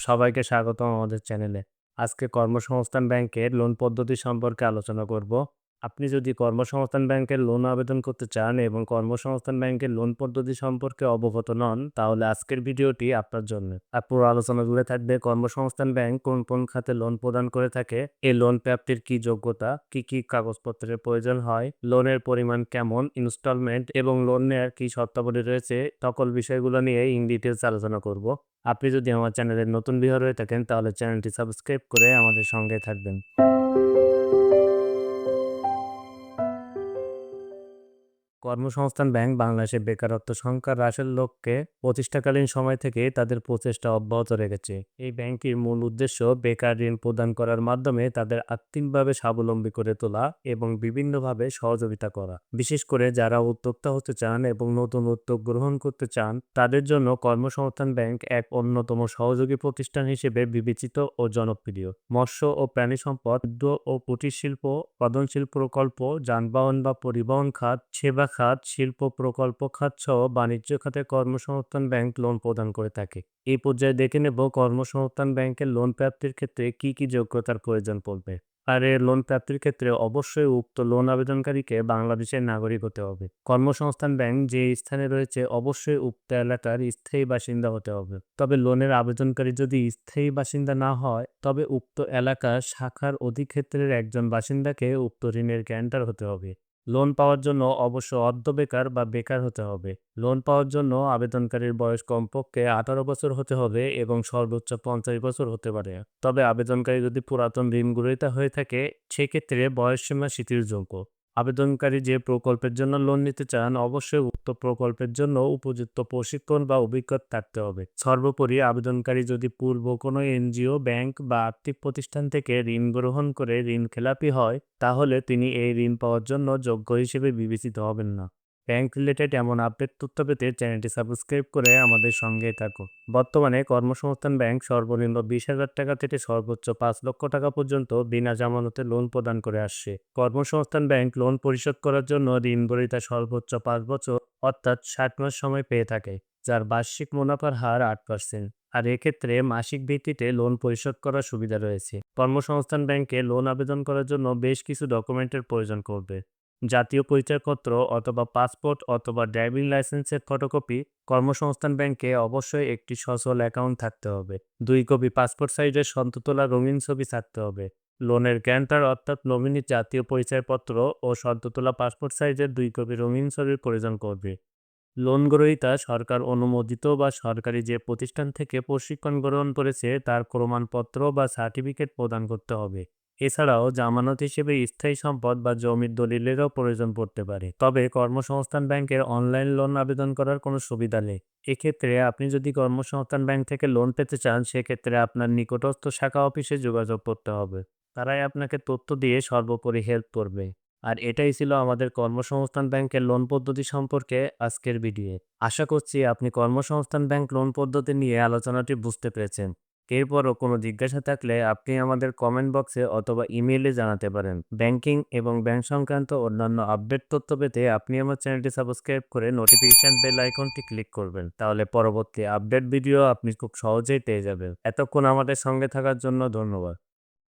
সবাইকে স্বাগত আমাদের চ্যানেলে। আজকে কর্মসংস্থান ব্যাংকের লোন পদ্ধতি সম্পর্কে আলোচনা করব। আপনি যদি কর্মসংস্থান ব্যাংকের লোন আবেদন করতে চান এবং কর্মসংস্থান ব্যাংকের লোন পদ্ধতি সম্পর্কে অবগত নন, তাহলে আজকের ভিডিওটি আপনার জন্য। আর পুরো আলোচনা জুড়ে থাকবে কর্মসংস্থান ব্যাংক কোন কোন খাতে লোন প্রদান করে থাকে, এই লোন প্রাপ্তির কি যোগ্যতা, কি কি কাগজপত্রের প্রয়োজন হয়, লোনের পরিমাণ কেমন, ইনস্টলমেন্ট এবং লোন নেওয়ার কি শর্তাবলী রয়েছে, সকল বিষয়গুলো নিয়ে ইন ডিটেলস আলোচনা করব। আপনি যদি আমার চ্যানেলের নতুন বিহার হয়ে থাকেন, তাহলে চ্যানেলটি সাবস্ক্রাইব করে আমাদের সঙ্গে থাকবেন। কর্মসংস্থান ব্যাংক বাংলাদেশে বেকারত্ব সংখ্যা হ্রাসের লক্ষ্যে প্রতিষ্ঠাকালীন সময় থেকে তাদের প্রচেষ্টা অব্যাহত রেখেছে। এই ব্যাংকটির মূল উদ্দেশ্য বেকার ঋণ প্রদান করার মাধ্যমে তাদের আর্থিকভাবে স্বাবলম্বী করে তোলা এবং বিভিন্নভাবে সহযোগিতা করা। বিশেষ করে যারা উদ্যোক্তা হতে চান এবং নতুন উদ্যোগ গ্রহণ করতে চান, তাদের জন্য কর্মসংস্থান ব্যাংক এক অন্যতম সহযোগী প্রতিষ্ঠান হিসেবে বিবেচিত ও জনপ্রিয়। মৎস্য ও প্রাণী সম্পদ ও কুটির শিল্প, উৎপাদনশীল প্রকল্প, যানবাহন বা পরিবহন খাত, সেবা খাত, শিল্প প্রকল্প খাত সহ বাণিজ্য খাতে কর্মসংস্থান ব্যাংক লোন প্রদান করে থাকে। এই পর্যায়ে দেখে নেব কর্মসংস্থান ব্যাংকের লোন প্রাপ্তির ক্ষেত্রে কি কি যোগ্যতার প্রয়োজন পড়বে। আর এর লোন প্রাপ্তির ক্ষেত্রে অবশ্যই উক্ত লোন আবেদনকারীকে বাংলাদেশের নাগরিক হতে হবে। কর্মসংস্থান ব্যাংক যে স্থানে রয়েছে অবশ্যই উক্ত এলাকার স্থায়ী বাসিন্দা হতে হবে। তবে লোনের আবেদনকারী যদি স্থায়ী বাসিন্দা না হয়, তবে উক্ত এলাকার শাখার অধিক্ষেত্রের একজন বাসিন্দাকে উক্ত ঋণের গ্যারান্টার হতে হবে। লোন পাওয়ার জন্য অবশ্য অর্ধ বেকার বা বেকার হতে হবে। লোন পাওয়ার জন্য আবেদনকারীর বয়স কমপক্ষে আঠারো বছর হতে হবে এবং সর্বোচ্চ পঞ্চাশ বছর হতে পারে। তবে আবেদনকারী যদি পুরাতন ঋণ হয়ে থাকে, সেক্ষেত্রে বয়সসীমা শিথিল যোগ্য আবেদনকারী যে প্রকল্পের জন্য লোন নিতে চান, অবশ্যই উক্ত প্রকল্পের জন্য উপযুক্ত প্রশিক্ষণ বা অভিজ্ঞতা থাকতে হবে। সর্বোপরি আবেদনকারী যদি পূর্ব কোনো এনজিও, ব্যাংক বা আর্থিক প্রতিষ্ঠান থেকে ঋণ গ্রহণ করে ঋণ খেলাপি হয়, তাহলে তিনি এই ঋণ পাওয়ার জন্য যোগ্য হিসেবে বিবেচিত হবেন না। ব্যাংক রিলেটেড এমন আপডেট তথ্য পেতে চ্যানেলটি সাবস্ক্রাইব করে আমাদের সঙ্গে থাকুন। বর্তমানে কর্মসংস্থান ব্যাংক সর্বনিম্ন বিশ হাজার টাকা থেকে সর্বোচ্চ পাঁচ লক্ষ টাকা পর্যন্ত বিনা জামানতে লোন প্রদান করে আসছে। কর্মসংস্থান ব্যাংক লোন পরিশোধ করার জন্য ঋণ বরিতা সর্বোচ্চ পাঁচ বছর, অর্থাৎ ষাট মাস সময় পেয়ে থাকে, যার বার্ষিক মুনাফার হার আট পার্সেন্ট আর এক্ষেত্রে মাসিক ভিত্তিতে লোন পরিশোধ করার সুবিধা রয়েছে। কর্মসংস্থান ব্যাংকে লোন আবেদন করার জন্য বেশ কিছু ডকুমেন্টের প্রয়োজন করবে জাতীয় পরিচয়পত্র অথবা পাসপোর্ট অথবা ড্রাইভিং লাইসেন্সের ফটোকপি কর্মসংস্থান ব্যাংকে অবশ্যই একটি সচল অ্যাকাউন্ট থাকতে হবে। দুই কপি পাসপোর্ট সাইজের সন্ত তোলা রঙিন ছবি থাকতে হবে। লোনের গ্যান্টার অর্থাৎ নমিনি জাতীয় পরিচয়পত্র ও সদ্য তোলা পাসপোর্ট সাইজের দুই কপি রঙিন ছবির প্রয়োজন করবে লোন গ্রহীতা সরকার অনুমোদিত বা সরকারি যে প্রতিষ্ঠান থেকে প্রশিক্ষণ গ্রহণ করেছে তার প্রমাণপত্র বা সার্টিফিকেট প্রদান করতে হবে। এছাড়াও জামানত হিসেবে স্থায়ী সম্পদ বা জমির দলিলেরও প্রয়োজন পড়তে পারে। তবে কর্মসংস্থান ব্যাংকের অনলাইন লোন আবেদন করার কোনো সুবিধা নেই। এক্ষেত্রে আপনি যদি কর্মসংস্থান ব্যাংক থেকে লোন পেতে চান, সেক্ষেত্রে আপনার নিকটস্থ শাখা অফিসে যোগাযোগ করতে হবে। তারাই আপনাকে তথ্য দিয়ে সর্বোপরি হেল্প করবে। আর এটাই ছিল আমাদের কর্মসংস্থান ব্যাংকের লোন পদ্ধতি সম্পর্কে আজকের ভিডিও। আশা করছি আপনি কর্মসংস্থান ব্যাংক লোন পদ্ধতি নিয়ে আলোচনাটি বুঝতে পেরেছেন। এরপরও কোনো জিজ্ঞাসা থাকলে আপনি আমাদের কমেন্ট বক্সে অথবা ইমেইলে জানাতে পারেন। ব্যাংকিং এবং ব্যাংক সংক্রান্ত অন্যান্য আপডেট তথ্য পেতে আপনি আমার চ্যানেলটি সাবস্ক্রাইব করে নোটিফিকেশন বেল আইকনটি ক্লিক করবেন। তাহলে পরবর্তী আপডেট ভিডিও আপনি খুব সহজেই পেয়ে যাবেন। এতক্ষণ আমাদের সঙ্গে থাকার জন্য ধন্যবাদ।